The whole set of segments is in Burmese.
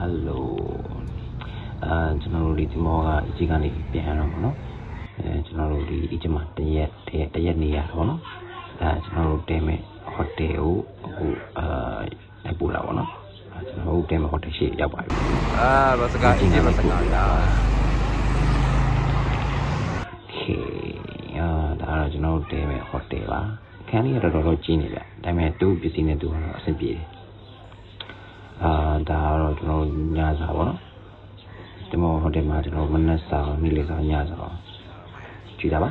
ဟယ်လိုအာကျွန်တော်တို့ဒီဒီမောကအချိန်ကနေပြန်တော့ဗောနော်အဲကျွန်တော်တို့ဒီဒီကျမတရက်တရက်တရက်နေရတော့နော်ဒါကျွန်တော်တို့တဲမဲ့ဟိုတယ်ကိုအခုအာလိုက်ပို့တာဗောနော်ကျွန်တော်တို့တဲမဲ့ဟိုတယ်ရှိရောက်ပါပြီအာဘစကအချိန်ကနေပို့တာခေအာဒါတော့ကျွန်တော်တို့တဲမဲ့ဟိုတယ်ပါခန်းလေးကတော့တော်တော်ကြီးနေဗျဒါပေမဲ့သူ့ပစ္စည်းနဲ့သူကတော့အဆင်ပြေတယ် ဒါကတော့ကျွန်တော်တို့ညစာပေါ့နော်ဒီမောဟိုတယ်မှာကျွန်တော်မနက်စာနေ့လယ်စာညစာကြည့်တာပါ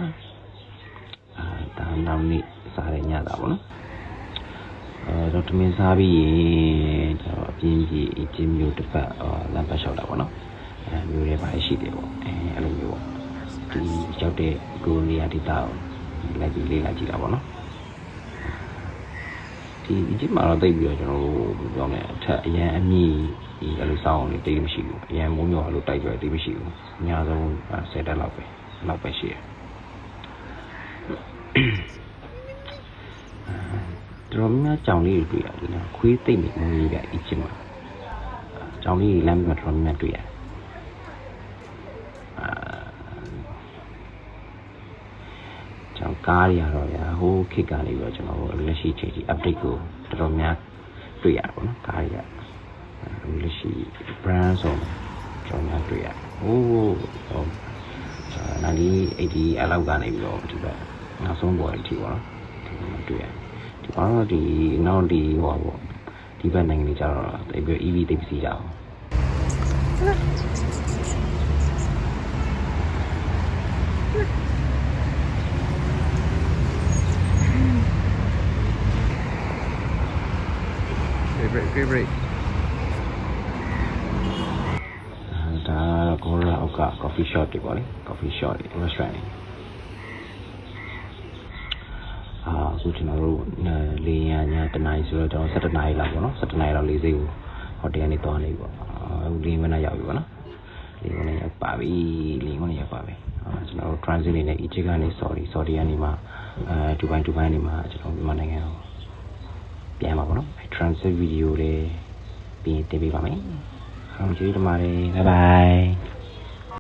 အာဒါနောက်နေ့စားရညတာပေါ့နော်အဲတော့တမင်စားပြီးရင်ကျွန်တော်အပြင်းကြီးအချင်းမျိုးတစ်ပတ်အာလမ်းပတ်လျှောက်တာပေါ့နော်အဲမျိုးတွေပါရှိတယ်ပေါ့အဲအဲ့လိုမျိုးပေါ့ဒီရောက်တဲ့ကိုနေရာဒေသကိုလိုက်ပြီးလေးလိုက်ကြည့်တာပေါ့နော် ဒီဒီမှာတော့တိတ်ပြီးတော့ကျွန်တော်တို့ပြောမယ်အထက်အရန်အမြင့်ဒီအဲ့လိုစောင်းအောင်လေးတိတ်မရှိဘူးအရန်မိုးမျောအဲ့လိုတိုက်ကြတိတ်မရှိဘူးအများဆုံး10တက်လောက်ပဲလောက်ပဲရှိတယ်တော်များများကြောင်လေးတွေတွေ့ရတယ်နော်ခွေးသိမ့်နေမွေးပြအစ်ချင်မှာကြောင်လေးလမ်းမှာတော်များများတွေ့ရတယ် ကြောင်ကားတွေကတော့ဗျာဟိုးခေတ်ကနေပြီးတော့ကျွန်တော်တို့လက်ရှိချိန်ထိ update ကိုတော်တော်များတွေ့ရပါတော့နော်ကားတွေကအဲလက်ရှိ brand ဆိုတော်များတွေ့ရတယ်ဟိုးဟိုနာလီ80အလောက်ကနေပြီးတော့ဒီဘက်နောက်ဆုံးပေါ်အထိပေါ့နော်ဒီမှာတွေ့ရတယ်ဒီမှာတော့ဒီနောက်ဒီဟိုပါပေါ့ဒီဘက်နိုင်ငံတွေကျတော့တိတ်ပြီး EV တိတ်စီကြအောင် ဖေဗရိတ်ဖေဗရိတ်ဒါကတော့ကိုလာအောက်က coffee shop တွေပေါ့လေ coffee shop တွေ restaurant တွေအာအခုကျွန်တော်တို့လေယာဉ်ညတနားရီဆိုတော့ကျွန်တော်17နာရီလောက်ပေါ့နော်17နာရီလောက်လေးစိတ်ကိုဟိုတယ်ကနေသွားနေပေါ့အခုလေးမိနစ်ရောက်ပြီပေါ့နော်လေးမိနစ်ရောက်ပါပြီလေးမိနစ်ရောက်ပါပြီအာကျွန်တော်တို့ transit နေနဲ့ Egypt ကနေ Saudi Saudi ကနေမှအဲဒူဘိုင်းဒူဘိုင်းနေမှကျွန်တော်မြန်မာနိုင်ငံကို ပြန်ပါပေါ့နော်အဲ transit video လေးပြီးရင်တင်ပေးပါမယ်အောင်ကျေးဇူးတင်ပါတယ် bye bye